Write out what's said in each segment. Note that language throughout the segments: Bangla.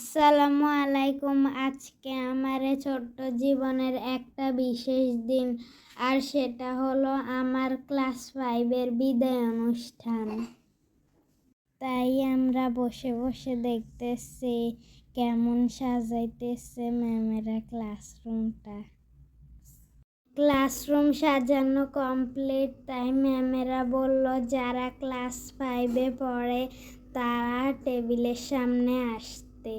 আসসালামু আলাইকুম। আজকে আমার ছোট্ট জীবনের একটা বিশেষ দিন, আর সেটা হলো আমার ক্লাস ফাইভের বিদায় অনুষ্ঠান। তাই আমরা বসে বসে দেখতেছি কেমন সাজাইতেছে ম্যামেরা ক্লাসরুমটা ক্লাসরুম সাজানো কমপ্লিট তাই ম্যামেরা বলল, যারা ক্লাস ফাইভে পড়ে, তারা টেবিলের সামনে আসতে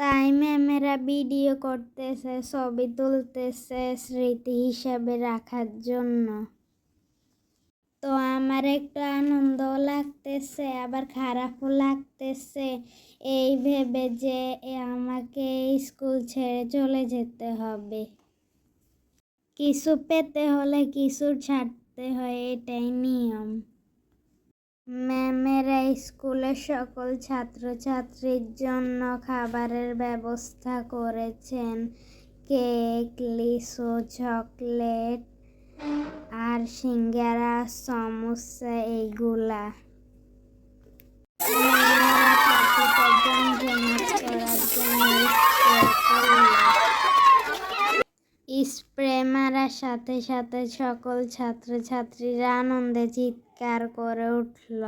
তাই ম্যামেরা ভিডিও করতেছে, ছবি তুলতেছে স্মৃতি হিসাবে রাখার জন্য। তো আমার একটু আনন্দ লাগতেছে, আবার খারাপও লাগতেছে। এই ভেবে যে আমাকে স্কুল ছেড়ে চলে যেতে হবে। কিছু পেতে হলে কিছু ছাড়তে হয়, এটাই নিয়ম। ম্যামেরা স্কুলের সকল ছাত্রছাত্রীর জন্য খাবারের ব্যবস্থা করেছেন। কেক, লিচু, চকলেট আর সিঙ্গারা সমস্যা এইগুলা। স্প্রে মারার সাথে সাথে সকল ছাত্রছাত্রীরা আনন্দে চিৎকার করে উঠল।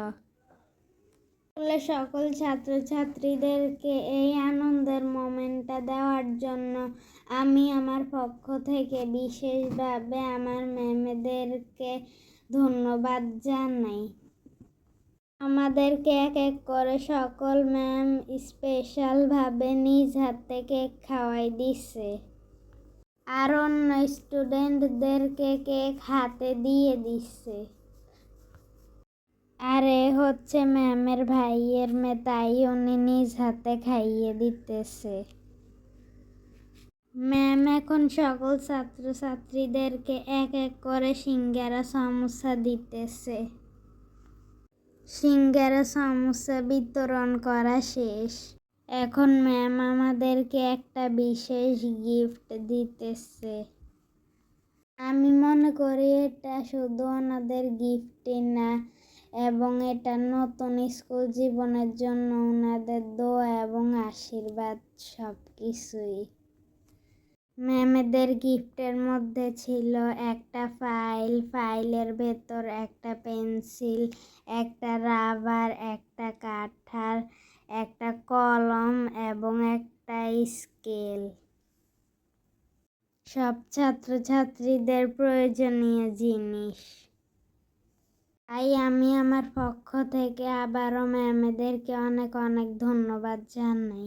স্কুলের সকল ছাত্রছাত্রীদেরকে এই আনন্দের মোমেন্টটা দেওয়ার জন্য আমি আমার পক্ষ থেকে বিশেষভাবে আমার ম্যামেদেরকে ধন্যবাদ জানাই। আমাদেরকে এক এক করে সকল ম্যাম স্পেশালভাবে নিজ হাতে কেক খাওয়াই দিছে। আর অন্য স্টুডেন্টদেরকে কেক হাতে দিয়ে দিচ্ছে আরে হচ্ছে ম্যামের ভাইয়ের মেয়ে তাই উনি নিজ হাতে খাইয়ে দিতেছে। ম্যাম এখন সকল ছাত্রছাত্রীদেরকে এক এক করে সিঙ্গারা সমস্যা দিতেছে। সিঙ্গারা সমস্যা বিতরণ করা শেষ। এখন ম্যাম আমাদেরকে একটা বিশেষ গিফট দিতেছে। আমি মনে করি এটা শুধু ওনাদের গিফটই না এবং এটা নতুন স্কুল জীবনের জন্য ওনাদের দোয়া এবং আশীর্বাদ সব কিছুই ম্যামেদের গিফটের মধ্যে ছিল একটা ফাইল, ফাইলের ভেতর একটা পেন্সিল, একটা রাবার, একটা কাঠার একটা কলম এবং একটা স্কেল। সব ছাত্রছাত্রীদের প্রয়োজনীয় জিনিস। তাই আমি আমার পক্ষ থেকে আবারও ম্যামেদেরকে অনেক অনেক ধন্যবাদ জানাই।